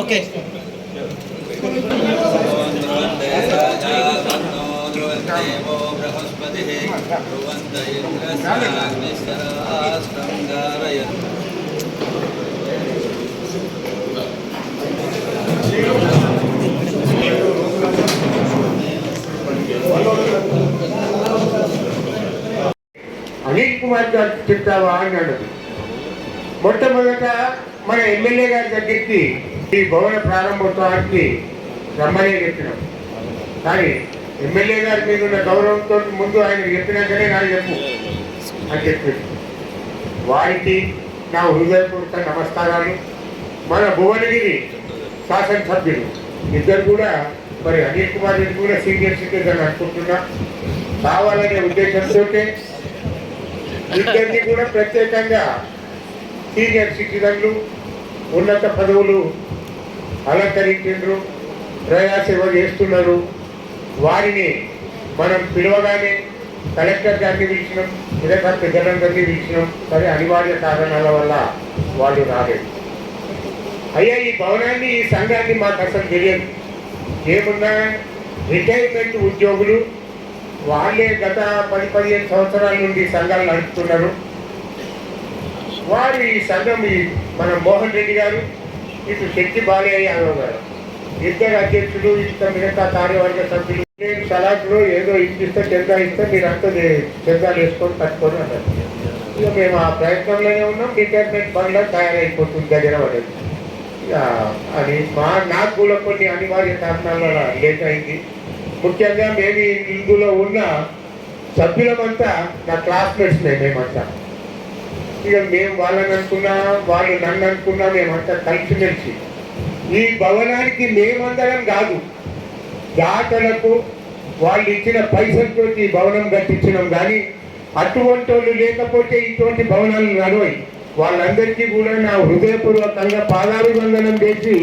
Okay దేవో బృహస్పతి ధ్రువంత ఇంద్రస్యాగ్నిశ్చరాస్కంగారయ కుమార్ గారు చెప్తావా అన్నాడు. మొట్టమొదట మన ఎమ్మెల్యే గారి దగ్గరికి ఈ భవన ప్రారంభోత్సవానికి రమ్మనే చెప్పినాం. కానీ ఎమ్మెల్యే గారి మీద ఉన్న గౌరవంతో ముందు ఆయన చెప్పినాకనే నాకు చెప్పు అని చెప్పింది వారికి నా హృదయపూర్వక నమస్కారాలు. మన భువనగిరి శాసనసభ్యులు ఇద్దరు కూడా మరి అనిల్ కుమార్ రెడ్డి కూడా సీనియర్ సిటిజన్ అనుకుంటున్నా. కావాలనే ఉద్దేశంతో ఇద్దరిని కూడా ప్రత్యేకంగా సీనియర్ సిటిజన్లు ఉన్నత పదవులు అలంకరించారు ప్రజాసేవ చేస్తున్నారు. వారిని మనం పిలవగానే కలెక్టర్ గారిని పిలిచినాం లేదా పెద్దలందరినీ పిలిచినాం. సరే అనివార్య కారణాల వల్ల వాళ్ళు రాలేదు. అయ్యా ఈ భవనాన్ని ఈ సంఘాన్ని మాకు అసలు తెలియదు. ఏమున్నా రిటైర్మెంట్ ఉద్యోగులు వాళ్ళే గత పది పదిహేను సంవత్సరాల నుండి సంఘాలు నడుపుతున్నారు. వారు ఈ సంఘం ఈ మన మోహన్ రెడ్డి గారు ఇటు శక్తి బాలయ్య యాదవ్ గారు. ఇద్దరు అధ్యక్షులు ఇంత మిగతా కార్యవర్గ సభ్యులు. నేను సలాకులో ఏదో ఇప్పిస్తే చందా ఇస్తే మీరు అంతా చందాలు వేసుకొని కట్టుకొని అన్నారు. ఇక మేము ఆ ప్రయత్నంలోనే ఉన్నాం. రిటైర్మెంట్ బండ్లో తయారైపోతుంది దగ్గర పడేది ఇక అది మా నాకు కూడా కొన్ని అనివార్య కారణాల లేట్ అయింది. ముఖ్యంగా మేము ఇందులో ఉన్న సభ్యులమంతా నా క్లాస్మేట్స్ మేమంతా. ఇక మేము వాళ్ళని అనుకున్నా వాళ్ళు నన్ను అనుకున్నా మేమంతా కలిసిమెలిసి ఈ భవనానికి మేమందరం కాదు దాతలకు వాళ్ళు ఇచ్చిన పైసలతో ఈ భవనం కట్టించినాం కానీ అటువంటి వాళ్ళు లేకపోతే ఇటువంటి భవనాలు నడవాయి. వాళ్ళందరికీ కూడా నా హృదయపూర్వకంగా పాదాభివందనం చేసి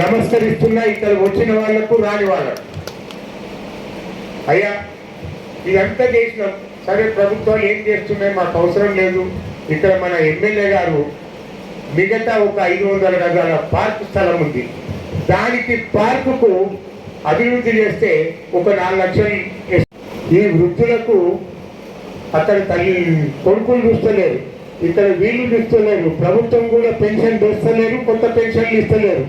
నమస్కరిస్తున్నా ఇక్కడ వచ్చిన వాళ్ళకు రాని వాళ్ళకు అయ్యా ఇదంతా చేసినాం. సరే ప్రభుత్వాలు ఏం చేస్తున్నాయి మాకు అవసరం లేదు. ఇక్కడ మన ఎమ్మెల్యే గారు మిగతా ఒక ఐదు వందల గజాల పార్క్ స్థలం ఉంది. దానికి పార్కుకు అభివృద్ధి చేస్తే ఒక నాలుగు లక్షలు ఈ వృద్ధులకు అతని తల్లి కొడుకులు చూస్తలేరు. ఇక్కడ వీళ్ళు చూస్తలేరు. ప్రభుత్వం కూడా పెన్షన్ తెస్తలేరు కొత్త పెన్షన్లు ఇస్తలేరు.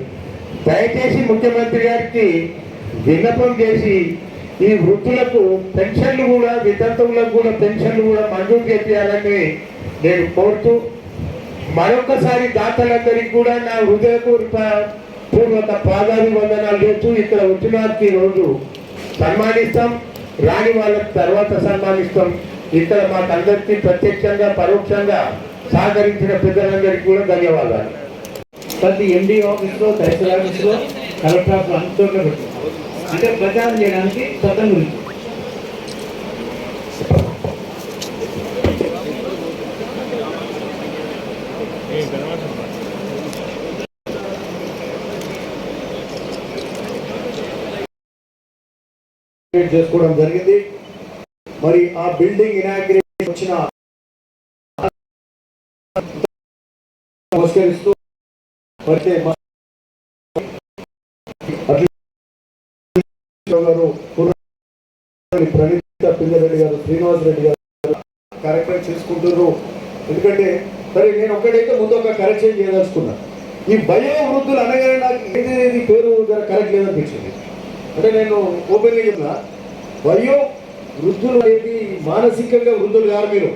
దయచేసి ముఖ్యమంత్రి గారికి విన్నపం చేసి ఈ వృద్ధులకు పెన్షన్లు కూడా వితంతువులకు కూడా పెన్షన్లు కూడా మంజూరు చేయాలని నేను కోరుతూ మరొకసారి దాతలందరికీ కూడా నా హృదయపూర్వక పూర్వక పాదాభివందనాలు చేస్తూ ఇక్కడ వచ్చిన రోజు సన్మానిస్తాం. రాని వాళ్ళకి తర్వాత సన్మానిస్తాం. ఇక్కడ మాకందరికీ ప్రత్యక్షంగా పరోక్షంగా సహకరించిన పెద్దలందరికీ కూడా ధన్యవాదాలు. ప్రతి ఎండి ఆఫీస్లో తహసీల్ ఆఫీస్లో కలెక్టర్ ఆఫీస్ అన్ని పెట్టాం. అంటే ప్రచారం చేయడానికి చట్టం గురించి చేసుకోవడం జరిగింది. మరి ఆ బిల్డింగ్ ఇనాగ్రేట్ వచ్చిన నమస్కరిస్తూ మరి మా- అట్లే గారు మరి ప్రణీత పిల్లరెడ్డి గారు శ్రీనివాస్ రెడ్డి గారు కరెక్ట్ చేసుకుంటున్నారు. ఎందుకంటే సరే నేను ఒక్కడైతే ముందు ఒక కరెక్షన్ చేయదలుచుకున్నా. ఈ భయం వృద్ధులు అనగానే నాకు ఏది పేరు కరెక్ట్ లేదనిపించింది. అంటే నేను ఓపెన్గా చెప్తున్నా వయో వృద్ధులు అనేది మానసికంగా వృద్ధులు కాదు మీరు.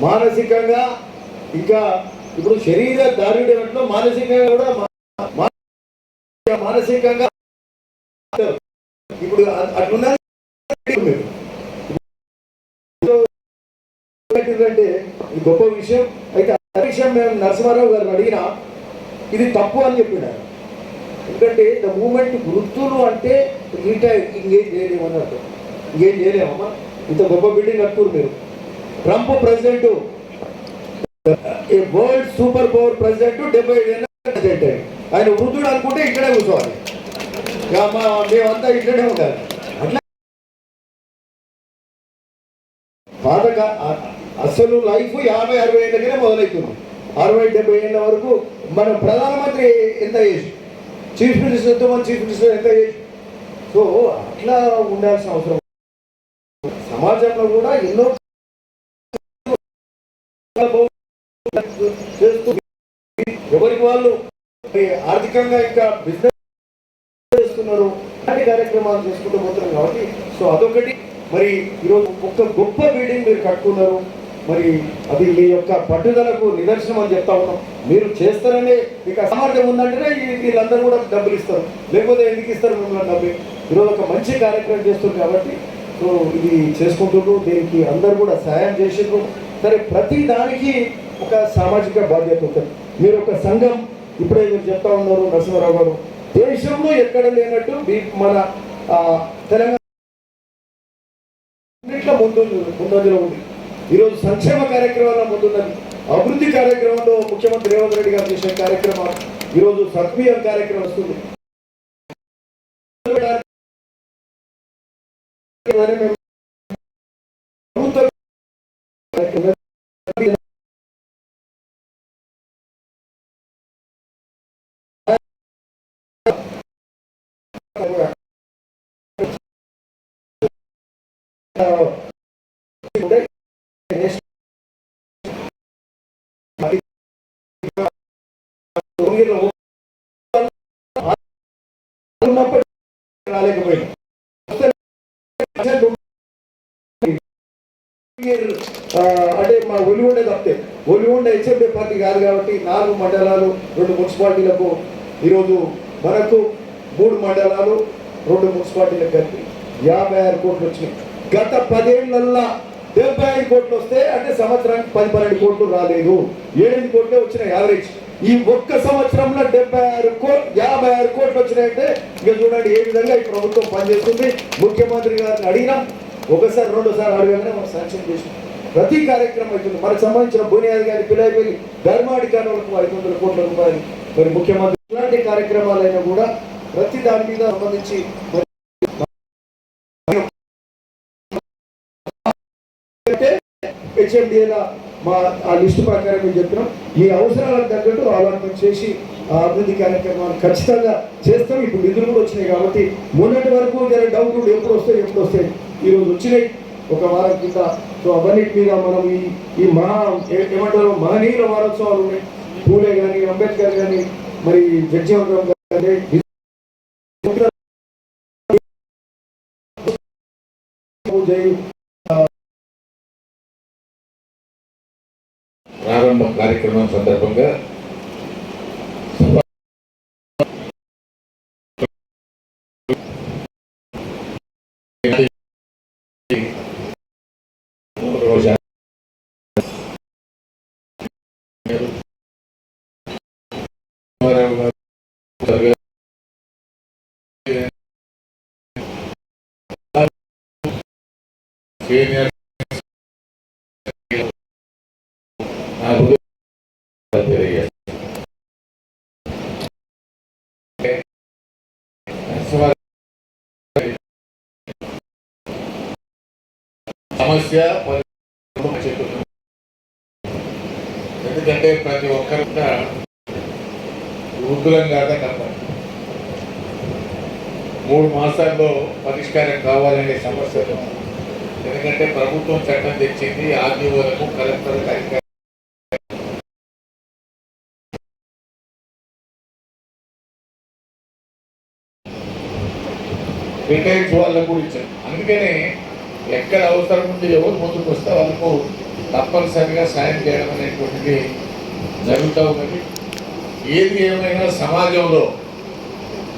మానసికంగా ఇంకా ఇప్పుడు శరీర దారుణ్యంలో మానసికంగా కూడా మానసికంగా ఇప్పుడు అ- అట్లున్నది అంటే ఇది గొప్ప విషయం. అయితే ఆ విషయం మేము నరసింహారావు గారిని అడిగినా ఇది తప్పు అని చెప్పినారు. ఎందుకంటే ద మూమెంట్ వృత్తులు అంటే రిటైర్ ఇంకేం చేయలేము ఇంకేం చేయలేమమ్మా. ఇంత గొప్ప బిల్డింగ్ కట్టుకురు మీరు. Trump president world super power president డెబ్బై ఐదు ఏళ్ళ ప్రెసిడెంట్ ఆయన. వృద్ధుడు అనుకుంటే ఇక్కడే కూర్చోవాలి. మేమంతా ఇక్కడే ఉండాలి. పాతక అసలు లైఫ్ యాభై అరవై ఏళ్ళకనే మొదలవుతుంది అరవై డెబ్బై ఏళ్ళ వరకు మన ప్రధానమంత్రి ఎంత చేసి చీఫ్ మినిస్టర్ ఎంతో చీఫ్ మినిస్టర్ ఎంత చేసి సో అట్లా ఉండాల్సిన అవసరం. సమాజంలో కూడా ఎన్నో చేస్తూ ఎవరికి వాళ్ళు ఆర్థికంగా ఇంకా బిజినెస్ చేస్తున్నారు అన్ని కార్యక్రమాలు చేసుకుంటూ పోతున్నారు కాబట్టి సో అదొకటి. మరి ఈరోజు ఒక గొప్ప బిల్డింగ్ మీరు కట్టుకున్నారు. మరి అది మీ యొక్క పట్టుదలకు నిదర్శనం అని చెప్తా ఉన్నాం. మీరు చేస్తారనే మీకు సామర్థ్యం ఉందంటేనే ఈ- వీళ్ళందరూ కూడా డబ్బులు ఇస్తారు. లేకపోతే ఎందుకు ఇస్తారు మిమ్మల్ని డబ్బులు ఈరోజు ఒక మంచి కార్యక్రమం చేస్తుంది కాబట్టి సో ఇది చేసుకుంటుండ్రు దీనికి అందరూ కూడా సహాయం చేసిండ్రు. సరే ప్రతి దానికి ఒక సామాజిక బాధ్యత ఉంటుంది. మీరు ఒక సంఘం ఇప్పుడే మీరు చెప్తా ఉన్నారు నరసింహరావు గారు. దేశంలో ఎక్కడ లేనట్టు మన తెలంగాణ అన్నింటిలో ముందు ముందంజలో ఉంది. ఈరోజు సంక్షేమ కార్యక్రమాల ముందున్నది. అభివృద్ధి కార్యక్రమంలో ముఖ్యమంత్రి రేవంత్ రెడ్డి గారు చేసిన కార్యక్రమం ఈరోజు సత్వీయం కార్యక్రమం వస్తుంది. ప్రభుత్వ రాలేకపోయింది అంటే మా ఒలిగొండ తప్పితే ఒలిగొండ హెచ్ఎండి పార్టీ కాదు కాబట్టి నాలుగు మండలాలు రెండు మున్సిపాలిటీలకు ఈరోజు మనకు మూడు మండలాలు రెండు మున్సిపాలిటీలకు కలిపి యాభై ఆరు కోట్లు వచ్చినాయి. గత పదేళ్ళల్లా డెబ్బై ఐదు కోట్లు వస్తే అంటే సంవత్సరానికి పది పన్నెండు కోట్లు రాలేదు. ఏడెనిమిది కోట్లే వచ్చినాయి యావరేజ్. ఈ ఒక్క సంవత్సరంలో డెబ్బై ఆరు కో యాభై ఆరు కోట్లు వచ్చినాయంటే ఇక చూడండి ఏ విధంగా ఈ ప్రభుత్వం పనిచేస్తుంది. ముఖ్యమంత్రి గారిని అడిగినాం. ఒకసారి రెండోసారి అడగగానే మనం శాంక్షన్ చేసినాం ప్రతి కార్యక్రమం అవుతుంది. మనకు సంబంధించిన బునియాది గారి పిల్లలు ధర్మాడి కానులకు ఐదు వందల కోట్ల రూపాయలు. మరి ముఖ్యమంత్రి ఇలాంటి కార్యక్రమాలైనా కూడా ప్రతి దాని మీద సంబంధించి హెచ్ఎండిఏల మా ఆ లిస్టు ప్రకారం మేము చెప్తున్నాం. ఈ అవసరాలకు తగ్గట్టు ఆలోచన చేసి ఆ అభివృద్ధి కార్యక్రమాలు ఖచ్చితంగా చేస్తాం. ఇప్పుడు నిధులు కూడా వచ్చినాయి కాబట్టి మొన్నటి వరకు జర డౌట్లు ఎప్పుడు వస్తాయి ఎప్పుడు వస్తాయి ఈరోజు వచ్చినాయి. ఒక వారం కింద. సో అవన్నిటి మీద మనం ఈ ఈ మహా ఏమంటారు మహనీయుల వారోత్సవాలు ఉన్నాయి. పూలే కానీ అంబేద్కర్ కానీ మరి జడ్జివంతం కానీ జై ప్రారంభ కార్యక్రమం సందర్భంగా రోజా సమస్య చెప్తున్నాం. ఎందుకంటే ప్రతి ఒక్కరు కూడా వృద్ధులం కాదా కప్ప మూడు మాసాల్లో పరిష్కారం కావాలనే సమస్యలు ఎందుకంటే ప్రభుత్వం చట్టం తెచ్చింది ఆర్డీఓలకు కలెక్టర్లకు అధికారం. రిటైర్స్ వాళ్ళకు కూడా ఇచ్చారు. అందుకనే ఎక్కడ అవసరం ఉంది ఎవరు ముందుకు వస్తే వాళ్ళకు తప్పనిసరిగా సాయం చేయడం అనేటువంటిది జరుగుతూ ఉన్నది ఏది ఏమైనా సమాజంలో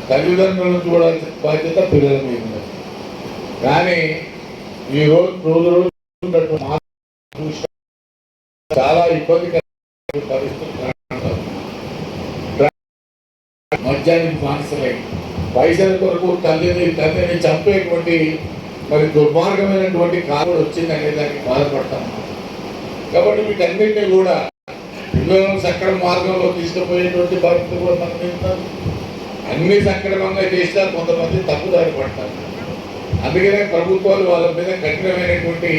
తల్లిదండ్రులను చూడాల్సిన బాధ్యత పిల్లల మీద ఉన్నది. కానీ ఈ రోజు రోజు రోజు చాలా ఇబ్బందికర పరిస్థితులు మద్యానికి బానిసలై. పైసల కొరకు తల్లిని తండ్రిని చంపేటువంటి మరి దుర్మార్గమైనటువంటి కాలం వచ్చింది దానికి బాధపడతాం. కాబట్టి వీటన్నింటినీ కూడా పిల్లలను సక్రమ మార్గంలో తీసుకుపోయేటువంటి బాధ్యత కూడా మనం మీద అన్ని సక్రమంగా చేసినా కొంతమంది తప్పుదారి పడతారు. అందుకనే ప్రభుత్వాలు వాళ్ళ మీద కఠినమైనటువంటి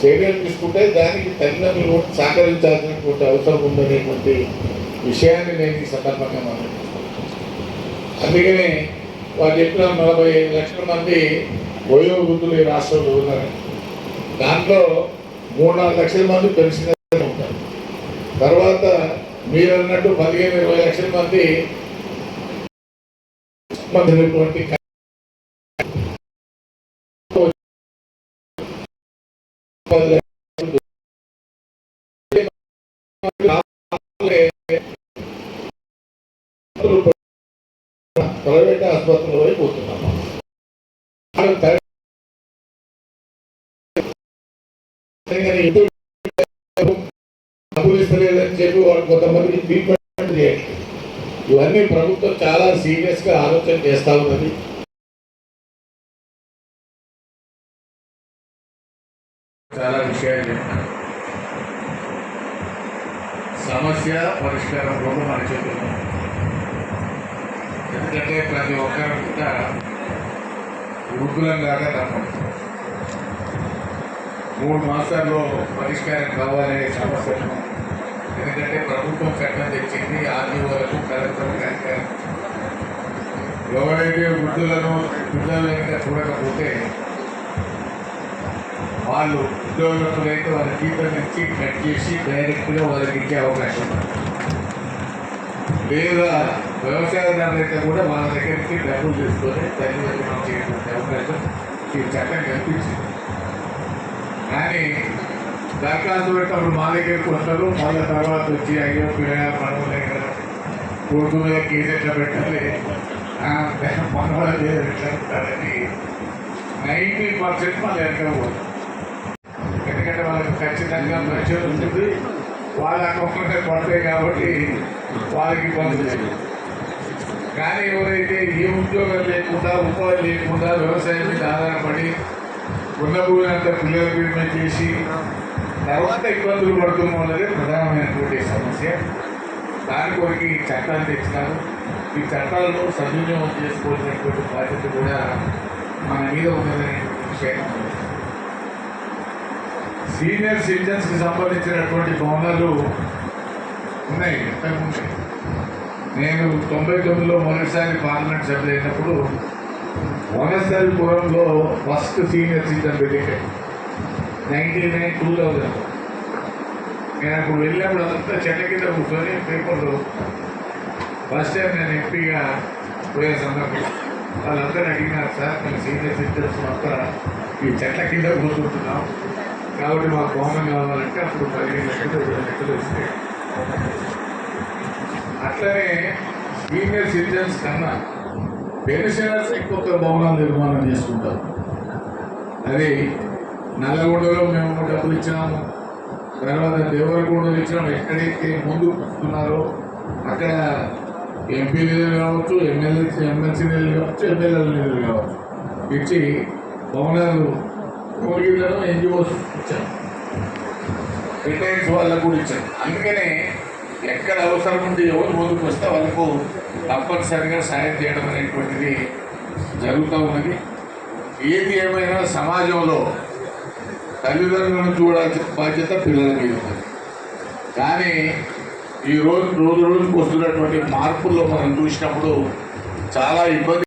చర్యలు తీసుకుంటే దానికి తల్లిదండ్రులు కూడా సహకరించాల్సినటువంటి అవసరం ఉందనేటువంటి విషయాన్ని నేను ఈ సందర్భంగా మనం అందుకనే వాళ్ళు చెప్పిన నలభై ఐదు లక్షల మంది బోయో వయోవృద్ధులు ఈ రాష్ట్రంలో ఉన్నారు దాంట్లో మూడు నాలుగు లక్షల మంది పెన్షనర్లు ఉంటారు తర్వాత మీరు అన్నట్టు పదిహేను ఇరవై లక్షల మంది మందినటువంటి ప్రైవేట్ ఆసుపత్రుల వైపు పోతున్నాం వాళ్ళకి చెప్పి వాళ్ళు కొంతమందికి ట్రీట్మెంట్ చేయండి ఇవన్నీ ప్రభుత్వం చాలా సీరియస్గా ఆలోచన చేస్తా ఉన్నది. చాలా విషయాలు సమస్య పరిష్కారం కూడా మనం చెప్తున్నాం. ఎందుకంటే ప్రతి ఒక్కరు కూడా వృద్ధులం కాక తప్పదు. మూడు మాసాల్లో పరిష్కారం కావాలనే సమస్య ఎందుకంటే ప్రభుత్వం చట్టం తెచ్చింది ఆర్డీఓలకు కలెక్టర్ అధికారం ఎవరైతే వృద్ధులను వృద్ధులంగా చూడకపోతే వాళ్ళు ఉద్యోగస్తులైతే వాళ్ళ జీతం ఇచ్చి కట్ చేసి డైరెక్ట్గా వాళ్ళకి ఇచ్చే అవకాశం ఉంది. లేదా వ్యవసాయదారులు అయితే కూడా వాళ్ళ దగ్గరికి డబ్బులు తీసుకొని తల్లిదండ్రులు ఇచ్చేటువంటి అవకాశం ఈ చట్టం కల్పించింది. కానీ దరఖాస్తు పెట్టినప్పుడు మా దగ్గరికి వస్తారు మళ్ళీ తర్వాత వచ్చి అయ్యో పిల్లగా మనవలే కదా కొడుకు మీద కేసు ఎట్లా పెట్టాలి? మనవాళ్ళ మీద ఎట్లా పెట్టాలని నైంటీ పర్సెంట్ మళ్ళీ ఎక్కడ పోతారు ఎందుకంటే వాళ్ళకి ఖచ్చితంగా ప్రచారం ఉంటుంది. వాళ్ళ అకౌంట్లోనే పడతాయి కాబట్టి వాళ్ళకి ఇబ్బంది లేదు. కానీ ఎవరైతే ఏ ఉద్యోగం లేకుండా ఉపాధి లేకుండా వ్యవసాయం మీద ఆధారపడి ఉన్న భూమి అంతా పిల్లల బీమా చేసి తర్వాత ఇబ్బందులు పడుతున్న వాళ్ళదే ప్రధానమైనటువంటి సమస్య. దాని కొరకు ఈ చట్టాలు తెచ్చినారు. ఈ చట్టాలను సద్వినియోగం చేసుకోవాల్సినటువంటి బాధ్యత కూడా మన మీద ఉన్నదనే విషయం సీనియర్ సిటిజన్స్కి సంబంధించినటువంటి భవనాలు ఉన్నాయి ఎంతకు నేను తొంభై తొమ్మిదిలో మొదటిసారి పార్లమెంట్ సభ్యులు అయినప్పుడు వనసరిపురంలో first senior citizen building ninety nine two thousand నేను అప్పుడు వెళ్ళినప్పుడు అదంతా చెట్ల కింద కూర్చొని పేపర్లు. ఫస్ట్ టైం నేను ఎంపీగా పోయే సందర్భం. వాళ్ళందరూ అడిగినారు సార్ మేము సీనియర్ సిటిజన్స్ అంతా ఈ చెట్ల కింద కూర్చుంటున్నాం. కాబట్టి మాకు భవనం కావాలంటే అప్పుడు పదిహేను లక్షలు ఇరవై లక్షలు అట్లనే సీనియర్ సిటిజన్స్ కన్నా పెన్షనర్స్ ఇంకొక భవనాలు నిర్మాణం చేసుకుంటారు. అది నల్లగొండలో మేము డబ్బులు ఇచ్చినాము. తర్వాత దేవరగూడలో ఇచ్చినాము. ఎక్కడైతే ముందు వస్తున్నారో అక్కడ ఎంపీ నిధులు కావచ్చు ఎమ్మెల్యే ఎమ్మెల్సీ నిధులు కావచ్చు ఎమ్మెల్యేల నిధులు కావచ్చు. ఇచ్చి భవనాలు కోడిలను ఎన్జిఓస్ ఇచ్చాను రిటైర్స్ వాళ్ళకు కూడా ఇచ్చాను అందుకనే ఎక్కడ అవసరం ఉంటే ఎవరు ముందుకు వస్తే వాళ్ళకు తప్పనిసరిగా సాయం చేయడం అనేటువంటిది జరుగుతూ ఉన్నది. ఏది ఏమైనా సమాజంలో తల్లిదండ్రులను చూడాల్సిన బాధ్యత పిల్లల మీద ఉంది. కానీ ఈ రోజు రోజు రోజుకు వస్తున్నటువంటి మార్పుల్లో మనం చూసినప్పుడు చాలా ఇబ్బంది